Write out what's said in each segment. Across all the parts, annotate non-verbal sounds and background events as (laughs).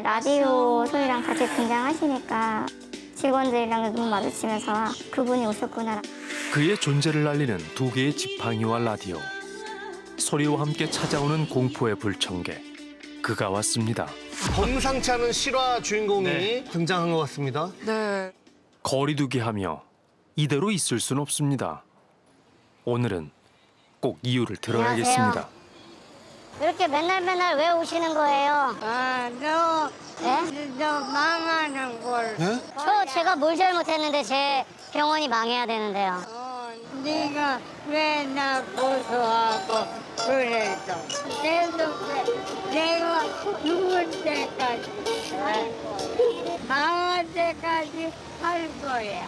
라디오 소리랑 같이 등장하시니까 직원들이랑 눈 마주치면서 아, 그분이 오셨구나. 그의 존재를 알리는 두 개의 지팡이와 라디오. 소리와 함께 찾아오는 공포의 불청객. 그가 왔습니다. 범상치 않은 실화 주인공이 등장한 것 같습니다. 네. 거리두기 하며 이대로 있을 순 없습니다. 오늘은 꼭 이유를 들어야겠습니다. 이렇게 맨날 맨날 왜 오시는 거예요? 아, 너, 예? 너 망하는 걸. 예? 저 제가 뭘 잘못했는데 제 병원이 망해야 되는데요. 어, 네가 왜 나 고소하고 그랬어? 계속 그- 내가 죽을 때까지 할 거야. 망할 때까지 할 거야.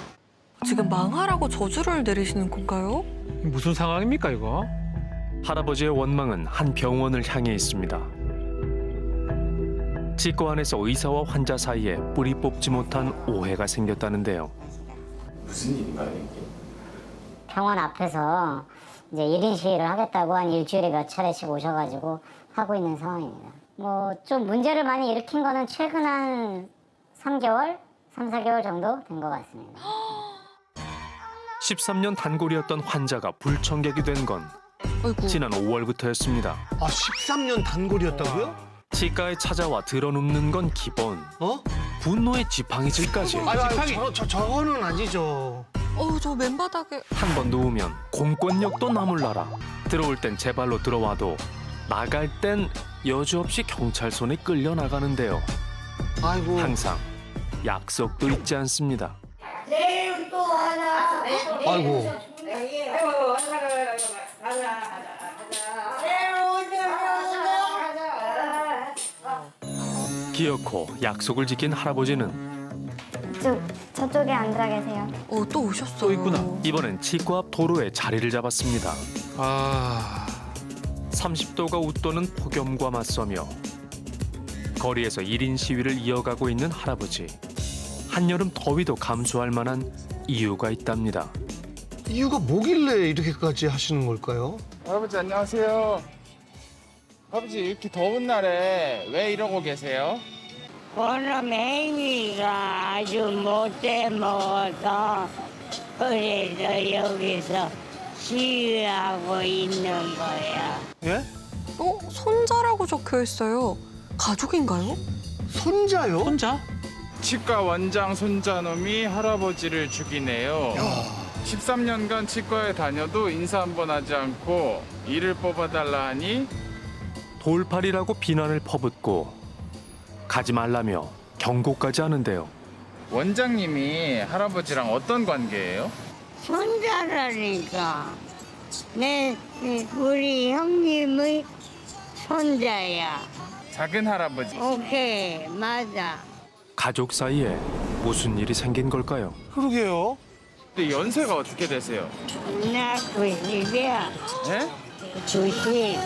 지금 망하라고 저주를 내리시는 건가요? 무슨 상황입니까 이거? 할아버지의 원망은 한 병원을 향해 있습니다. 치과 안에서 의사와 환자 사이에 뿌리 뽑지 못한 오해가 생겼다는데요. 병원 앞에서 이제 1인 시위를 하겠다고 한 일주일에 몇 차례씩 오셔가지고 하고 있는 상황입니다. 뭐 좀 문제를 많이 일으킨 거는 최근 한 3개월, 3, 4개월 정도 된 것 같습니다. 13년 단골이었던 환자가 불청객이 된 건 아이고. 지난 5월부터 였습니다. 아, 13년 단골이었다고요? 치과에 찾아와 들어눕는 건 기본. 어? 분노의 지팡이질까지 아유, 아유, 저, 저, 저거는 아니죠. 어우, 저 맨바닥에. 한 번 누우면 공권력도 나몰라라. 들어올 땐 제 발로 들어와도 나갈 땐 여지없이 경찰 손에 끌려 나가는데요. 아이고. 항상 약속도 잊지 않습니다. 아이고. 기어코 약속을 지킨 할아버지는 쭉 저쪽에 앉아 계세요. 어, 또 오셨어요. 또 있구나. 이번엔 치과 앞 도로에 자리를 잡았습니다. 아 30도가 웃도는 폭염과 맞서며 거리에서 1인 시위를 이어가고 있는 할아버지. 한여름 더위도 감수할 만한 이유가 있답니다. 이유가 뭐길래 이렇게까지 하시는 걸까요? 할아버지 안녕하세요. 할아버지 이렇게 더운 날에 왜 이러고 계세요? 그놈 행위가 아주 못돼 먹어서 그래서 여기서 시위하고 있는 거야. 예? 어, 손자라고 적혀 있어요. 가족인가요? 손자요? 혼자? 치과 원장 손자놈이 할아버지를 죽이네요. 13년간 치과에 다녀도 인사 한 번 하지 않고 이를 뽑아달라 하니 돌팔이라고 비난을 퍼붓고 가지 말라며 경고까지 하는데요. 원장님이 할아버지랑 어떤 관계예요? 손자라니까. 내 우리 형님의 손자야. 작은 할아버지. 오케이, 맞아. 가족 사이에 무슨 일이 생긴 걸까요? 그러게요. 근데 연세가 어떻게 되세요? 나 90이야. 네? 90.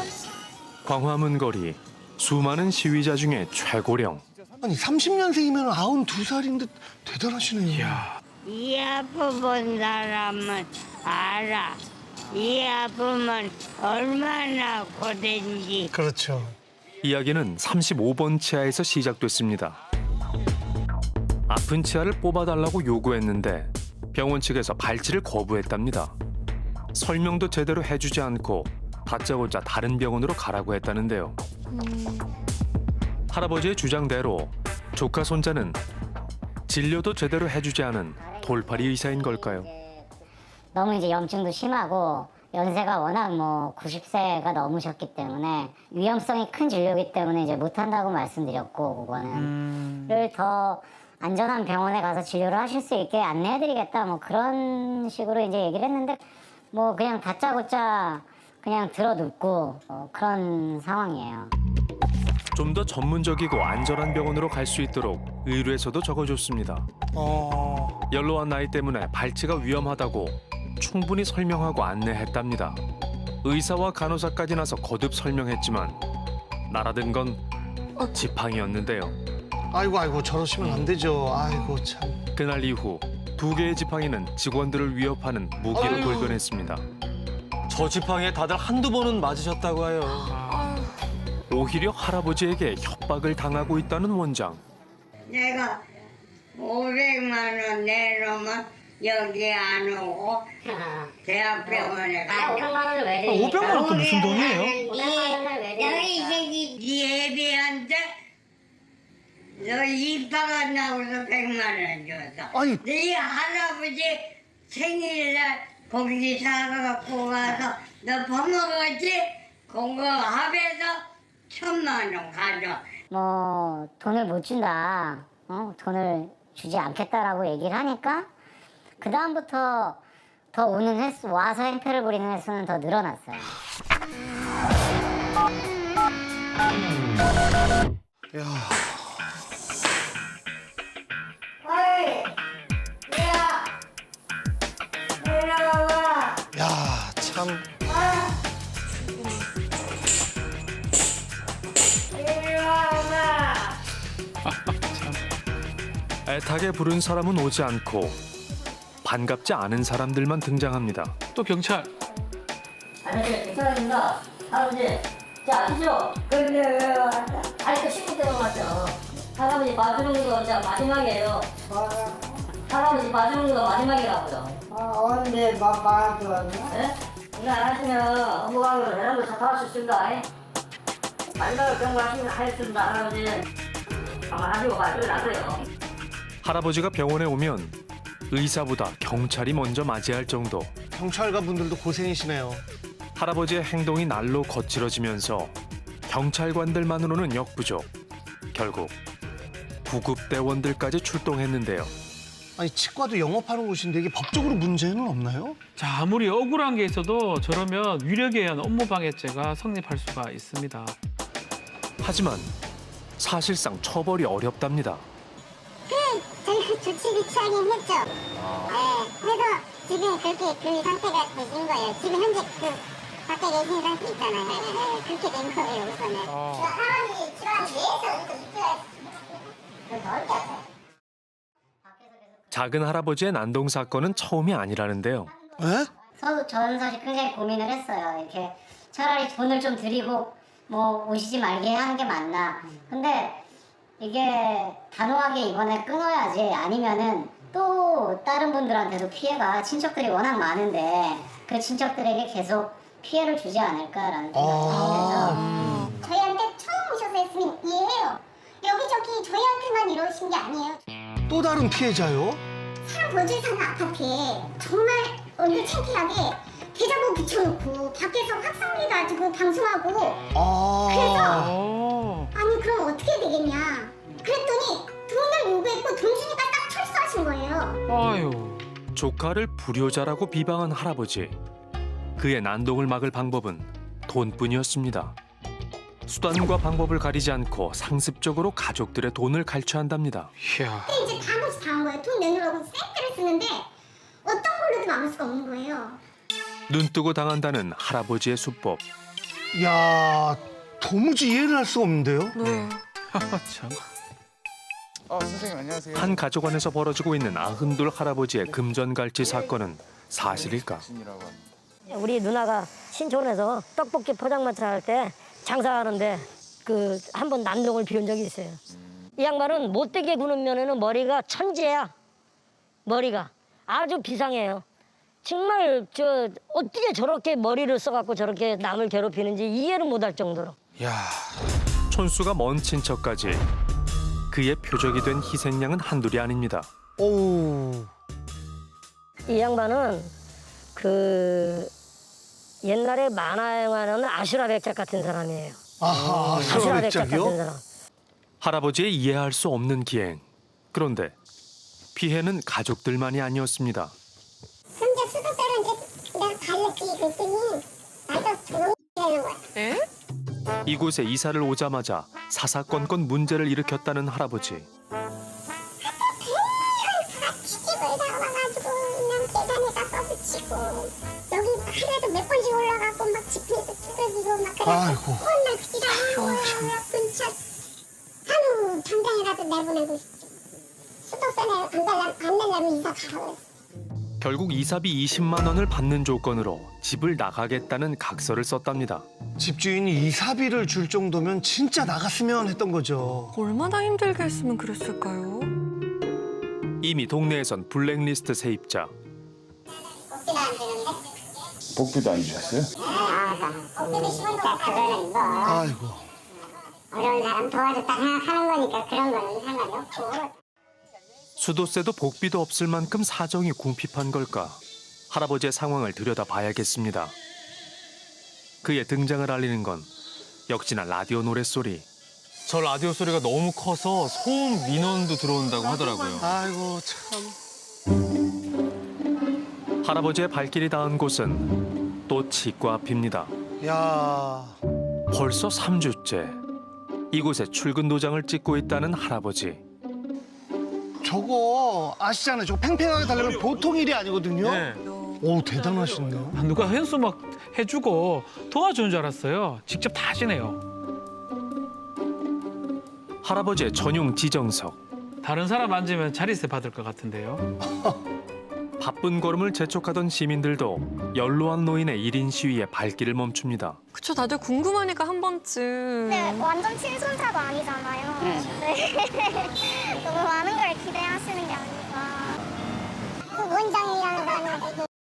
광화문 거리 수많은 시위자 중에 최고령 아니, 30년생이면 92살인데 대단하시네요. 이 아픔 본 사람은 알아. 이 아픔은 얼마나 고된지. 그렇죠. 이야기는 35번 치아에서 시작됐습니다. 아픈 치아를 뽑아달라고 요구했는데 병원 측에서 발치를 거부했답니다. 설명도 제대로 해주지 않고 다짜고짜 다른 병원으로 가라고 했다는데요. 할아버지의 주장대로 조카 손자는 진료도 제대로 해주지 않은 돌팔이 의사인 걸까요? 너무 이제 염증도 심하고 연세가 워낙 뭐 90세가 넘으셨기 때문에 위험성이 큰 진료이기 때문에 이제 못한다고 말씀드렸고 그거는 를더 안전한 병원에 가서 진료를 하실 수 있게 안내해드리겠다 뭐 그런 식으로 이제 얘기를 했는데 뭐 그냥 다짜고짜 그냥 들어눕고 어, 그런 상황이에요. 좀 더 전문적이고 안전한 병원으로 갈 수 있도록 의뢰서도 적어줬습니다. 어. 연로한 나이 때문에 발치가 위험하다고 충분히 설명하고 안내했답니다. 의사와 간호사까지 나서 거듭 설명했지만 날아든 건 지팡이였는데요. 아이고, 아이고, 저러시면 안 되죠. 아이고, 참. 그날 이후 두 개의 지팡이는 직원들을 위협하는 무기로 아유. 돌변했습니다. 저 지팡이에 다들 한두 번은 맞으셨다고 해요. 오히려 할아버지에게 협박을 당하고 있다는 원장. 내가 500만 원 내놓으면 여기 안 오고 대학병원에 가. 500만 원을 왜 아, 500만 원도 무슨 돈이에요? 너희 새끼 네 애비한테 너 이빠가 나오서 100만 원 줬어. 아니. 네 할아버지 생일날 고기 사갖고 와서 너 버먹었지? 그거 합해서 천만 원 가져. 뭐 돈을 못 준다, 어? 돈을 주지 않겠다라고 얘기를 하니까 그 다음부터 더 오는 횟수, 와서 행패를 부리는 횟수는 더 늘어났어요. 어 참. 내려와. 애타게 부른 사람은 오지 않고 반갑지 않은 사람들만 등장합니다. 또 경찰. 아저씨 괜찮으신가? 할아버지 자 아시죠? 근데 왜 왔다? 아니 그 신고 때문에 왔죠 할아버지 봐주는 거 진짜 마지막이에요 할아버지 거 마지막이라고요 어, 언제? 예? 이거 안 하시면 업무방으로 대란도 잡아갈 수 있습니다 만나서 경고하시면 하겠습니다 할아버지 가만 하시고 말을 놔둬요 할아버지가 병원에 오면 의사보다 경찰이 먼저 맞이할 정도. 경찰관 분들도 고생이시네요. 할아버지의 행동이 날로 거칠어지면서 경찰관들만으로는 역부족. 결국 구급대원들까지 출동했는데요. 아니, 치과도 영업하는 곳인데 이게 법적으로 문제는 없나요? 자, 아무리 억울한 게 있어도 저러면 위력에 의한 업무방해죄가 성립할 수가 있습니다. 하지만 사실상 처벌이 어렵답니다. 저희 그 조치를 취하긴 했죠. 네, 그래서 지금 그렇게 그 상태가 되신 거예요. 지금 현재 그 밖에 계신 상태 있잖아요. 네, 그렇게 된 거예요, 우선은. 그 할아버지 집안 내에서 이렇게 입혀야 더 어렵게 하세요. 작은 할아버지의 난동 사건은 처음이 아니라는데요. 에? 저도 저는 사실 굉장히 고민을 했어요. 이렇게 차라리 돈을 좀 드리고 뭐 오시지 말게 하는 게 맞나. 근데 이게 단호하게 이번에 끊어야지 아니면은 또 다른 분들한테도 피해가 친척들이 워낙 많은데 그 친척들에게 계속 피해를 주지 않을까라는 생각이 아. 들어서 저희한테 처음 오셔서 했으면 이해해요. 여기저기 저희한테만 이러신 게 아니에요. 또 다른 피해자요? 사람 보증 사는 아파트에 정말 얼굴 창피하게 계좌번호 붙여놓고 밖에서 확성기 가지고 방송하고 아. 어. 아니 그럼 어떻게 되겠냐 그랬더니 돈을 요구했고 돈 주니까 딱 철수하신 거예요 아유. 조카를 불효자라고 비방한 할아버지. 그의 난동을 막을 방법은 돈뿐이었습니다. 수단과 방법을 가리지 않고 상습적으로 가족들의 돈을 갈취한답니다. 이야. 이제 다 것이 다한 거예요 돈 내놓으라고 쌩떼를 쓰는데 어떤 걸로도 막을 수가 없는 거예요 눈뜨고 당한다는 할아버지의 수법. 야, 도무지 이해를 할 수가 없는데요? 네. 참. 어, 선생님 안녕하세요. 한 가족 안에서 벌어지고 있는 아흔둘 할아버지의 금전갈취 사건은 사실일까? 신이라고 합니다. 우리 누나가 신촌에서 떡볶이 포장마차 할 때 장사하는데 그 한번 난동을 비운 적이 있어요. 이 양반은 못되게 구는 면에는 머리가 천재야. 머리가 아주 비상해요. 정말 저 어떻게 저렇게 머리를 써갖고 저렇게 남을 괴롭히는지 이해를 못할 정도로. 야. 촌수가 먼 친척까지 그의 표적이 된 희생양은 한둘이 아닙니다. 오. 이 양반은 그 옛날에 만화 영화는 아슈라 백작 같은 사람이에요. 아하, 아슈라 백작 같은? 사람. 할아버지의 이해할 수 없는 기행. 그런데 피해는 가족들만이 아니었습니다. 근데 수도사한테 내가 갈래 그랬더니 나도 하는 거야 에? 이곳에 이사를 오자마자 사사건건 문제를 일으켰다는 할아버지. 시집을 나와가지고 그냥 계단에다 써붙이고 여기 하루에도 몇 번씩 올라가고 막 지팡이도 뜯어지고 막 그래서 아이고. 혼나기라는 거야 근처 하루 당장이라도 내보내고 싶지 수도세는 안 달라 안 내려면 이사 했어 결국 이사비 20만 원을 받는 조건으로 집을 나가겠다는 각서를 썼답니다. 집주인이 이사비를 줄 정도면 진짜 나갔으면 했던 거죠. 얼마나 힘들게 했으면 그랬을까요? 이미 동네에선 블랙리스트 세입자, 안 되는데? 복비도 안 주셨어요? 뭐 아이고. 어려운 사람 도와줬다 생각하는 거니까 그런 거는 상관이 없고 수도세도 복비도 없을 만큼 사정이 궁핍한 걸까? 할아버지의 상황을 들여다봐야겠습니다. 그의 등장을 알리는 건 역시나 라디오 노랫소리. 저 라디오 소리가 너무 커서 소음 민원도 들어온다고 하더라고요. 아이고 참. 할아버지의 발길이 닿은 곳은 또 치과 앞입니다. 야. 벌써 3주째 이곳에 출근 도장을 찍고 있다는 할아버지. 저거 아시잖아요. 저거 팽팽하게 달려면 보통 일이 아니거든요. 네. 오 대단하시네요. 아, 누가 현수 막 해주고 도와주는 줄 알았어요. 직접 다 하시네요. 할아버지의 전용 지정석. 다른 사람 앉으면 자리세 받을 것 같은데요. (laughs) 바쁜 걸음을 재촉하던 시민들도 연로한 노인의 1인 시위에 발길을 멈춥니다. 그쵸, 다들 궁금하니까 한 번쯤. 네, 완전 친손자도 아니잖아요. 네. (laughs) 너무 많은 걸 기대하시는 게 아닌가. 그 원장이라는 사람이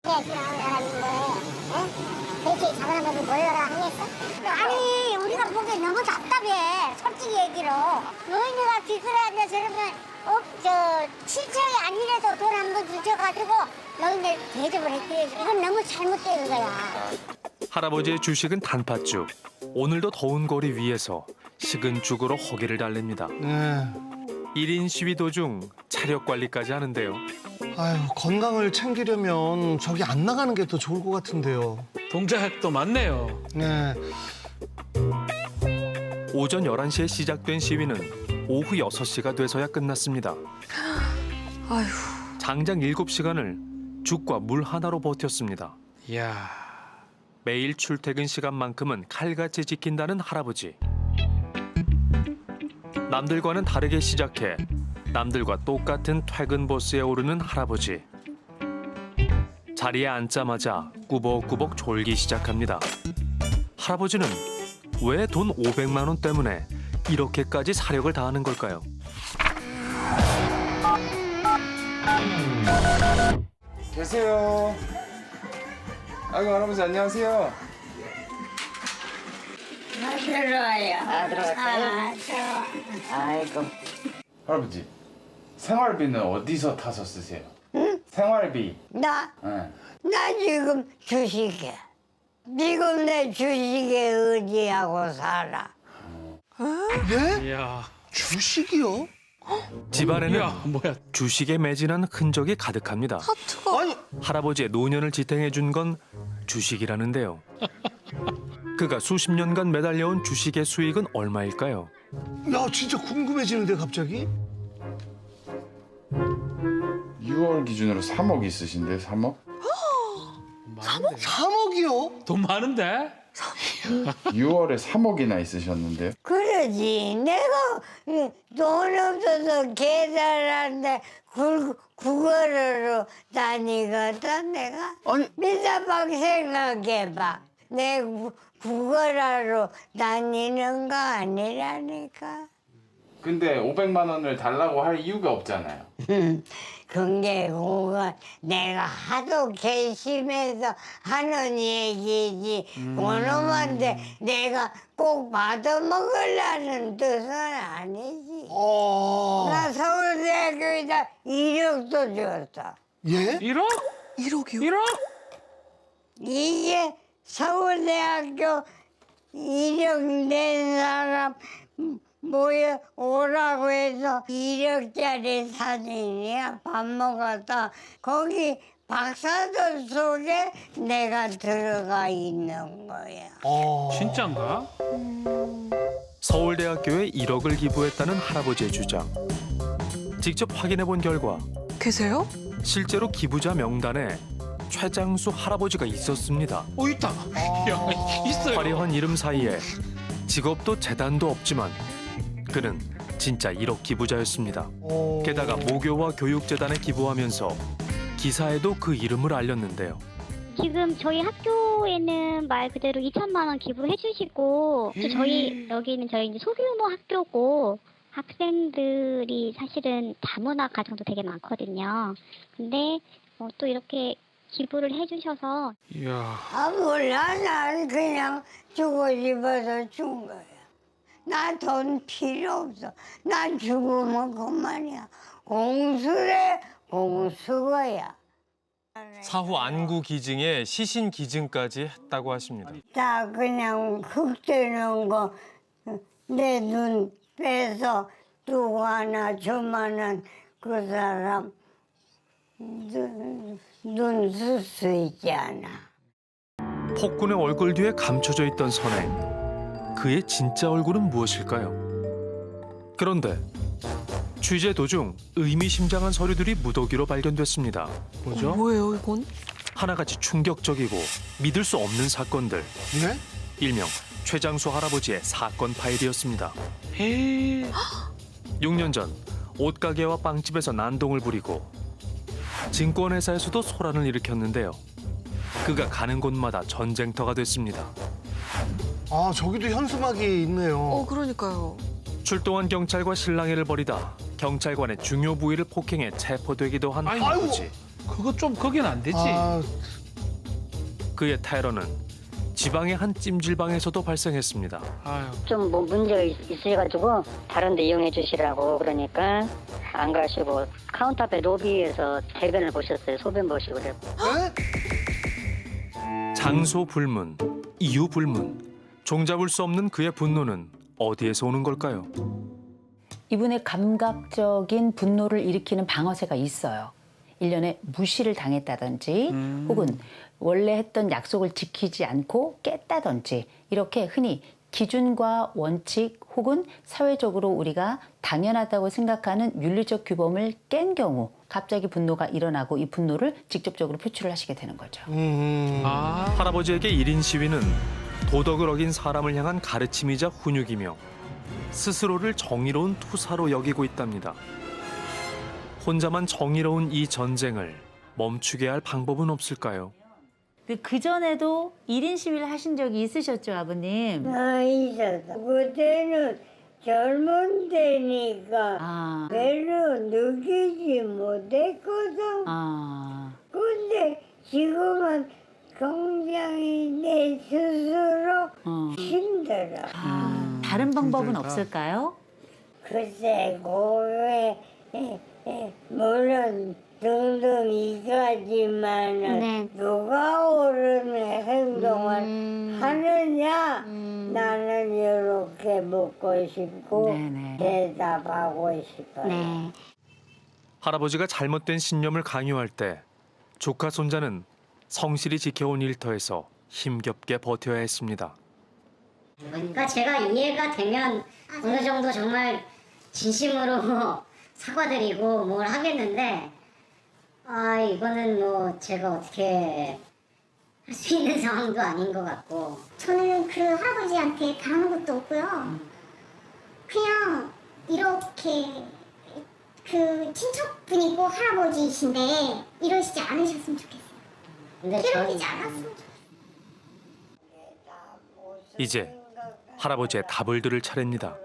되게 기대하는 사람인데, 예? 그렇게 작은 아버지 몰라라 하겠어? 아니, 우리가 보기에 너무 답답해. 솔직히 얘기로. 노인네가 기술하는데 저러면, 어, 저, 친척이 아니라도 돈 한 번 주셔가지고, 노인네 대접을 했지. 이건 너무 잘못된 거야. 할아버지의 주식은 단팥죽. 오늘도 더운 거리 위에서 식은 죽으로 허기를 달랩니다. 네. 1인 시위 도중 차력 관리까지 하는데요. 아유 건강을 챙기려면 저기 안 나가는 게 더 좋을 것 같은데요. 동작도 많네요. 네. 오전 11시에 시작된 시위는 오후 6시가 돼서야 끝났습니다. (gasps) 아휴. 장장 7시간을 죽과 물 하나로 버텼습니다. 이야. 매일 출퇴근 시간만큼은 칼같이 지킨다는 할아버지. 남들과는 다르게 시작해 남들과 똑같은 퇴근 버스에 오르는 할아버지. 자리에 앉자마자 꾸벅꾸벅 졸기 시작합니다. 할아버지는 왜 돈 500만 원 때문에 이렇게까지 사력을 다하는 걸까요? 계세요. 아이고 할아버지 안녕하세요. 들어와요. 아, 들어왔어요? 아이고. 할아버지 생활비는 어디서 타서 쓰세요? 생활비. 나, 네. 나 지금 주식에. 지금 내 주식에 의지하고 살아. 네? 이야. 주식이요? 집안에는 이야, 뭐야. 주식에 매진한 흔적이 가득합니다. 하트가. 아니 할아버지의 노년을 지탱해 준 건 주식이라는데요. 그가 수십 년간 매달려온 주식의 수익은 얼마일까요? 야 진짜 궁금해지는데 갑자기? 6월 기준으로 3억 있으신데 3억? 3억? 3억이요? 돈 많은데? (laughs) 6월에 3억이나 있으셨는데요. 그러지. 내가 이, 돈 없어서 계산하는데 구, 국어로 다니거든, 내가. 아니 미사박 생각해봐. 내 구- 국어라로 다니는 거 아니라니까. 근데 500만 원을 달라고 할 이유가 없잖아요. (laughs) 그게 그건 내가 하도 괘씸해서 하는 얘기지. 그놈한테 내가 꼭 받아먹으려는 뜻은 아니지. 어... 나 서울대학교에다 이력도 줬어. 예? 1억? 1억이요? 1억? 이게 서울대학교 이력 낸 사람 모여 오라고 해서 이력짜리 사진이야 밥 먹었다 거기 박사들 속에 내가 들어가 있는 거야. 어... 진짠가? 서울대학교에 1억을 기부했다는 할아버지의 주장. 직접 확인해 본 결과 계세요? 실제로 기부자 명단에 최장수 할아버지가 있었습니다. 어, 있다. 야, 있어요. 화려한 이름 사이에 직업도 재단도 없지만 그는 진짜 1억 기부자였습니다. 어... 게다가 모교와 교육재단에 기부하면서 기사에도 그 이름을 알렸는데요. 지금 저희 학교에는 말 그대로 2천만 원 기부를 해주시고 또 저희 여기는 저희 이제 소규모 학교고 학생들이 사실은 다문화 가정도 되게 많거든요. 근데 어, 또 이렇게 기부를 해 주셔서 이야. 아 몰라 난 그냥 주고 싶어서 준 거야. 나 돈 필요 없어. 난 죽으면 그만이야. 공수래 공수거야. 사후 안구 기증에 시신 기증까지 했다고 하십니다. 다 그냥 흙 되는 거 내 눈 빼서 두고 하나 저만한 그 사람 눈쓸 수 있지 않아. 폭군의 얼굴 뒤에 감춰져 있던 선행. 그의 진짜 얼굴은 무엇일까요? 그런데 취재 도중 의미심장한 서류들이 무더기로 발견됐습니다. 뭐죠? 어, 뭐예요, 이건? 하나같이 충격적이고 믿을 수 없는 사건들. 네? 일명 최장수 할아버지의 사건 파일이었습니다. 에이. 6년 전 옷가게와 빵집에서 난동을 부리고 증권회사에서도 소란을 일으켰는데요. 그가 가는 곳마다 전쟁터가 됐습니다. 아 저기도 현수막이 있네요. 어, 그러니까요. 출동한 경찰과 실랑이를 벌이다 경찰관의 중요 부위를 폭행해 체포되기도 한 아이고. 할아버지. 그거 좀 거긴 안 되지. 아, 그의 테러는 지방의 한 찜질방에서도 발생했습니다. 아유. 좀 뭐 문제가 있- 있으셔가지고 다른 데 이용해 주시라고 그러니까 안 가시고 카운터 앞에 로비에서 대변을 보셨어요. 소변 보시고 그래. 네? 장소 불문, 이유 불문, 종잡을 수 없는 그의 분노는 어디에서 오는 걸까요? 이분의 감각적인 분노를 일으키는 방어쇠가 있어요. 일련의 무시를 당했다든지 혹은 원래 했던 약속을 지키지 않고 깼다든지 이렇게 흔히 기준과 원칙 혹은 사회적으로 우리가 당연하다고 생각하는 윤리적 규범을 깬 경우 갑자기 분노가 일어나고 이 분노를 직접적으로 표출을 하시게 되는 거죠. 음. 아. 할아버지에게 1인 시위는 도덕을 어긴 사람을 향한 가르침이자 훈육이며 스스로를 정의로운 투사로 여기고 있답니다. 혼자만 정의로운 이 전쟁을 멈추게 할 방법은 없을까요? 그 전에도 1인 시위를 하신 적이 있으셨죠, 아버님? 아 있었어. 그때는 젊은 때니까 아, 별로 느끼지 못했거든. 아. 근데 지금은 굉장히 내 스스로 어. 힘들어. 아, 다른 방법은 힘들다. 없을까요? 글쎄, 그게 에, 에, 물론 등등 이가지만은 네. 누가 옳은 행동을 음. 하느냐 나는 이렇게 묻고 싶고 네네. 대답하고 싶어요. 네. 할아버지가 잘못된 신념을 강요할 때 조카 손자는 성실히 지켜온 일터에서 힘겹게 버텨야 했습니다. 그러니까 제가 이해가 되면 어느 정도 정말 진심으로 (laughs) 사과드리고 뭘 하겠는데 아 이거는 뭐 제가 어떻게 할 수 있는 (laughs) 상황도 아닌 것 같고 저는 그 할아버지한테 바라는 것도 없고요. 그냥 이렇게 그 친척분이고 할아버지이신데 이러시지 않으셨으면 좋겠어요. 괴롭히지 않았으면. 이제 할아버지의 답을 들을 차례입니다.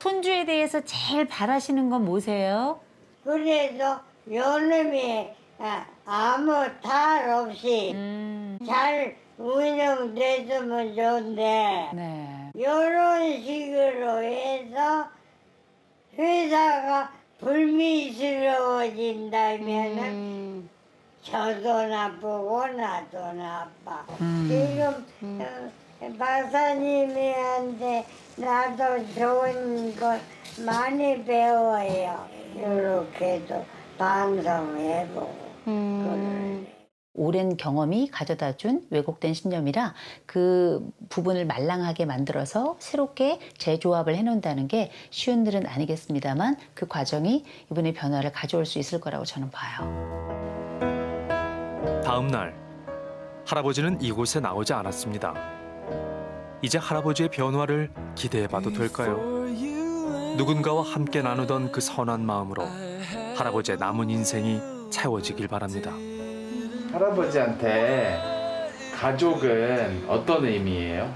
손주에 대해서 제일 바라시는 건 뭐세요? 그래서 요놈이 아, 아무 탈 없이 음, 잘 운영됐으면 좋은데 네. 이런 식으로 해서 회사가 불미스러워진다면은 저도 나쁘고 나도 나빠. 지금 어, 박사님한테 나도 좋은 걸 많이 배워요. 이렇게도 방송해보고. 그러네. 오랜 경험이 가져다 준 왜곡된 신념이라 그 부분을 말랑하게 만들어서 새롭게 재조합을 해놓는다는 게 쉬운 일은 아니겠습니다만 그 과정이 이분의 변화를 가져올 수 있을 거라고 저는 봐요. 다음 날 할아버지는 이곳에 나오지 않았습니다. 이제 할아버지의 변화를 기대해봐도 될까요? 누군가와 함께 나누던 그 선한 마음으로 할아버지의 남은 인생이 채워지길 바랍니다. 할아버지한테 가족은 어떤 의미예요?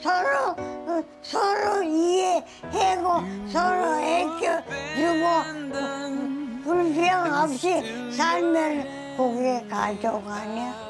서로 어, 서로 이해하고 서로 애껴주고 불평 없이 살면 거기에 가져가냐?